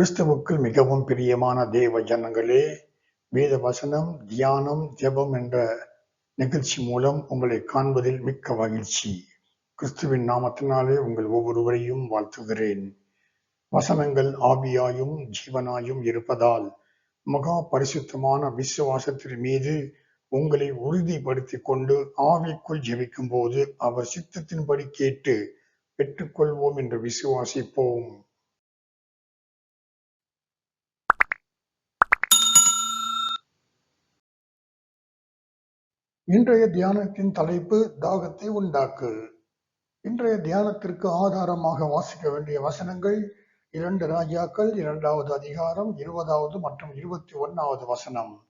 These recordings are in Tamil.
கிறிஸ்துவுக்குள் மிகவும் பிரியமான தேவ ஜனங்களே வேத வசனம் தியானம் ஜெபம் என்ற நிகழ்ச்சி மூலம் உங்களை காண்பதில் மிக்க மகிழ்ச்சி. கிறிஸ்துவின் நாமத்தினாலே உங்கள் ஒவ்வொருவரையும் வாழ்த்துகிறேன். வசனங்கள் ஆவியாயும் ஜீவனாயும் இருப்பதால் மகா பரிசுத்தமான விசுவாசத்தின் மீது உங்களை உறுதிப்படுத்திக் கொண்டு ஆவிக்குள் ஜெபிக்கும் போது அவர் சித்தத்தின்படி கேட்டு பெற்றுக்கொள்வோம் என்று விசுவாசிப்போம். இன்றைய தியானத்தின் தலைப்பு தாகத்தை உண்டாக்கு இன்றைய தியானத்திற்கு ஆதாரமாக வாசிக்க வேண்டிய வசனங்கள் இரண்டு ராஜாக்கள் இரண்டாவது அதிகாரம் இருபதாவது மற்றும் இருபத்தி ஒன்னாவது வசனம்.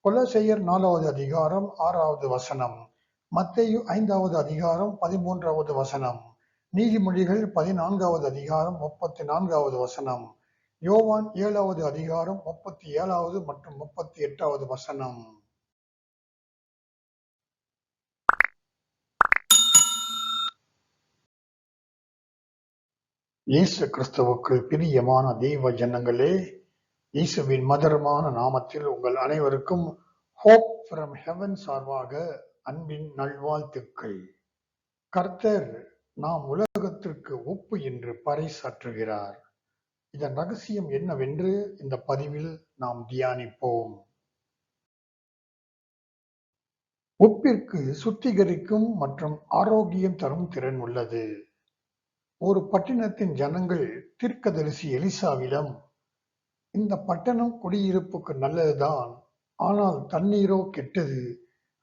கொலசெயர் நாலாவது அதிகாரம் ஆறாவது வசனம். மத்தையு ஐந்தாவது அதிகாரம் பதிமூன்றாவது வசனம். நீதிமொழிகள் பதினான்காவது அதிகாரம் முப்பத்தி நான்காவது வசனம். யோவான் ஏழாவது அதிகாரம் முப்பத்தி ஏழாவது மற்றும் முப்பத்தி எட்டாவது வசனம். இயேசு கிறிஸ்துவுக்கு பிரியமான தெய்வ ஜனங்களே இயேசுவின் மதுரமான நாமத்தில் உங்கள் அனைவருக்கும் ஹோப் ஃப்ரம் ஹெவன் சார்பாக அன்பின் நல்வாழ்த்துக்கள். கர்த்தர் நாம் உலகத்திற்கு உப்பு என்று பறைசாற்றுகிறார். இதன் ரகசியம் என்னவென்று இந்த பதிவில் நாம் தியானிப்போம். உப்பிற்கு சுத்திகரிக்கும் மற்றும் ஆரோக்கியம் தரும் திறன் உள்ளது. ஒரு பட்டினத்தின் ஜனங்கள் தீர்க்கதரிசி எலிசாவிடம் இந்த பட்டணம் குடியிருப்புக்கு நல்லதுதான் ஆனால் தண்ணீரோ கெட்டது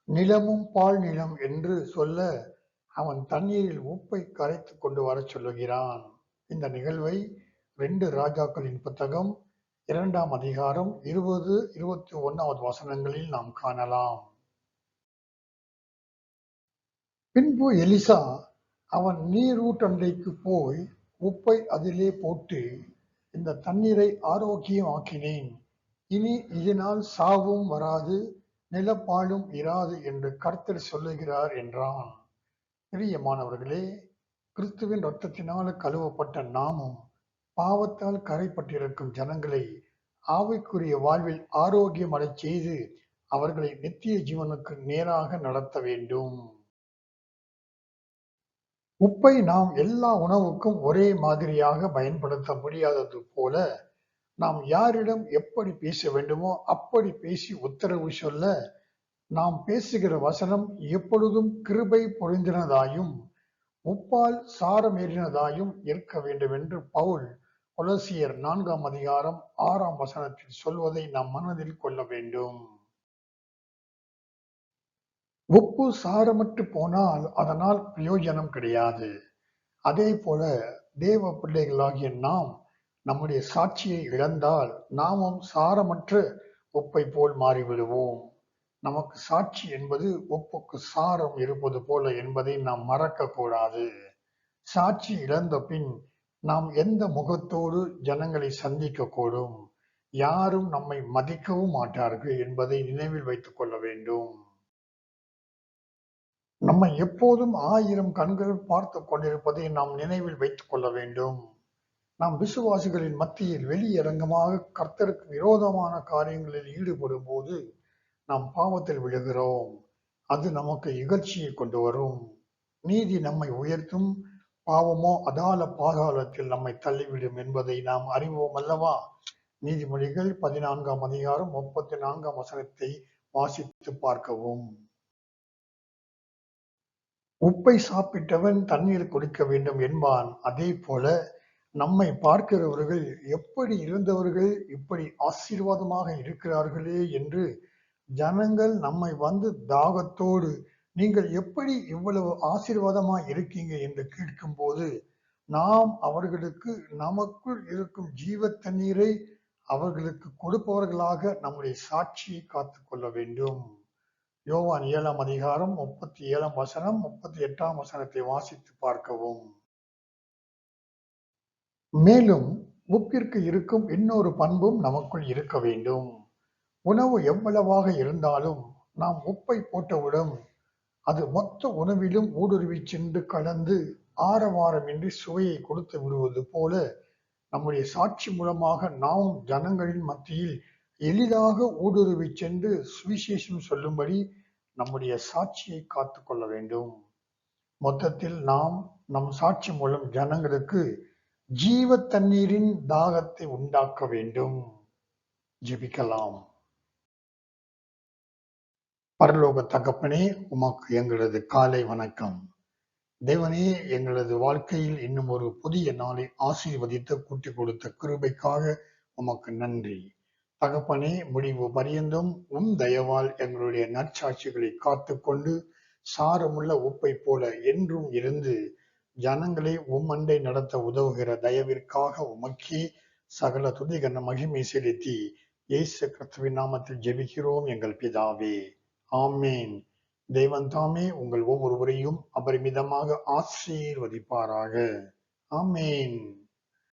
நிலமும் பால் நிலம் என்று சொல்ல அவன் தண்ணீரில் உப்பை கரைத்து கொண்டு வர சொல்லுகிறான். இந்த நிகழ்வை ரெண்டு ராஜாக்களின் புத்தகம் இரண்டாம் அதிகாரம் இருபது இருபத்தி ஒன்னாவது வசனங்களில் நாம் காணலாம். பின்பு எலிசா அவன் நீரூட்டண்டைக்கு போய் உப்பை அதிலே போட்டு இந்த தண்ணீரை ஆரோக்கியமாக்கினேன் இனி இதனால் சாவும் வராது நிலப்பாலும் இராது என்று கர்த்தர் சொல்லுகிறார் என்றான். பிரியமானவர்களே கிறிஸ்துவின் ரத்தத்தினால் கழுவப்பட்ட நாமும் பாவத்தால் கரைப்பட்டிருக்கும் ஜனங்களை ஆவிக்குரிய வாழ்வில் ஆரோக்கியம் செய்து அவர்களை நித்திய ஜீவனுக்கு நேராக நடத்த வேண்டும். உப்பை நாம் எல்லா உணவுக்கும் ஒரே மாதிரியாக பயன்படுத்த முடியாதது போல நாம் யாரிடம் எப்படி பேச வேண்டுமோ அப்படி பேசி உத்தரவு சொல்ல நாம் பேசுகிற வசனம் எப்பொழுதும் கிருபை பொழிந்தினதாயும் உப்பால் சாரமேறினதாயும் இருக்க வேண்டும் என்று பவுல் கொலசியர் நான்காம் அதிகாரம் ஆறாம் வசனத்தில் சொல்வதை நாம் மனதில் கொள்ள வேண்டும். உப்பு சாரமற்று போனால் அதனால் பிரயோஜனம் கிடையாது. அதே போல தேவ பிள்ளைகளாகிய நாம் நம்முடைய சாட்சியை இழந்தால் நாமும் சாரமற்ற உப்பை போல் மாறிவிடுவோம். நமக்கு சாட்சி என்பது உப்புக்கு சாரம் இருப்பது போல என்பதை நாம் மறக்க கூடாது சாட்சி இழந்த பின் நாம் எந்த முகத்தோடு ஜனங்களை சந்திக்க கூடும் யாரும் நம்மை மதிக்கவும் மாட்டார்கள் என்பதை நினைவில் வைத்துக் கொள்ள வேண்டும். நம்மை எப்போதும் ஆயிரம் கண்கள் பார்த்து கொண்டிருப்பதை நாம் நினைவில் வைத்துக் கொள்ள வேண்டும். நாம் விசுவாசிகளின் மத்தியில் வெளியரங்கமாக கர்த்தருக்கு விரோதமான காரியங்களில் ஈடுபடும் போது நாம் பாவத்தில் விழுகிறோம். அது நமக்கு இகழ்ச்சியை கொண்டு வரும். நீதி நம்மை உயர்த்தும். பாவமோ அதால பாதாளத்தில் நம்மை தள்ளிவிடும் என்பதை நாம் அறிவோம் அல்லவா? நீதிமொழிகள் பதினான்காம் அதிகாரம் முப்பத்தி நான்காம் வசனத்தை வாசித்து பார்க்கவும். உப்பை சாப்பிட்டவன் தண்ணீர் குடிக்க வேண்டும் என்பான். அதே போல நம்மை பார்க்கிறவர்கள் எப்படி இருந்தவர்கள் இப்படி ஆசீர்வாதமாக இருக்கிறார்களே என்று ஜனங்கள் நம்மை வந்து தாகத்தோடு நீங்கள் எப்படி இவ்வளவு ஆசீர்வாதமாக இருக்கீங்க? என்று கேட்கும்போது நாம் அவர்களுக்கு நமக்குள் இருக்கும் ஜீவ தண்ணீரை அவர்களுக்கு கொடுப்பவர்களாக நம்முடைய சாட்சியை காத்து கொள்ள வேண்டும். யோவான் ஏழாம் அதிகாரம் முப்பத்தி ஏழாம் வசனம் முப்பத்தி எட்டாம் வசனத்தை வாசித்து பார்க்கவும். மேலும் உப்பிற்கு இருக்கும் இன்னொரு பண்பும் நமக்குள் இருக்க வேண்டும். உணவு எவ்வளவாக இருந்தாலும் நாம் உப்பை போட்டவுடன் அது மொத்த உணவிலும் ஊடுருவி சென்று கலந்து ஆரவாரமின்றி சுவையை கொடுத்து விடுவது போல நம்முடைய சாட்சி மூலமாக நாம் ஜனங்களின் மத்தியில் எளிதாக ஊடுருவி சென்று சுவிசேஷம் சொல்லும்படி நம்முடைய சாட்சியை காத்துக்கொள்ள வேண்டும். மொத்தத்தில் நாம் நம் சாட்சி மூலம் ஜனங்களுக்கு ஜீவ தண்ணீரின் தாகத்தை உண்டாக்க வேண்டும். ஜெபிக்கலாம். பரலோக தகப்பனே உமக்கு எங்களது காலை வணக்கம். தேவனே எங்களது வாழ்க்கையில் இன்னும் ஒரு புதிய நாளை ஆசீர்வதித்து கூட்டிக் கொடுத்த கிருபைக்காக உமக்கு நன்றி. தகப்பனே முடிவு பரியந்தும் உம் தயவால் எங்களுடைய நற்சாட்சிகளை காத்துக்கொண்டு சாரமுள்ள உப்பை போல என்றும் இருந்து ஜனங்களை உம்மண்டை நடத்த உதவுகிற தயவிற்காக உமக்கே சகல துதிகன மகிமை செலுத்தி இயேசு கிறிஸ்துவின் நாமத்தில் ஜெபிக்கிறோம் எங்கள் பிதாவே. ஆமேன். தெய்வன் தாமே உங்கள் ஒவ்வொருவரையும் அபரிமிதமாக ஆசீர்வதிப்பாராக. ஆமேன்.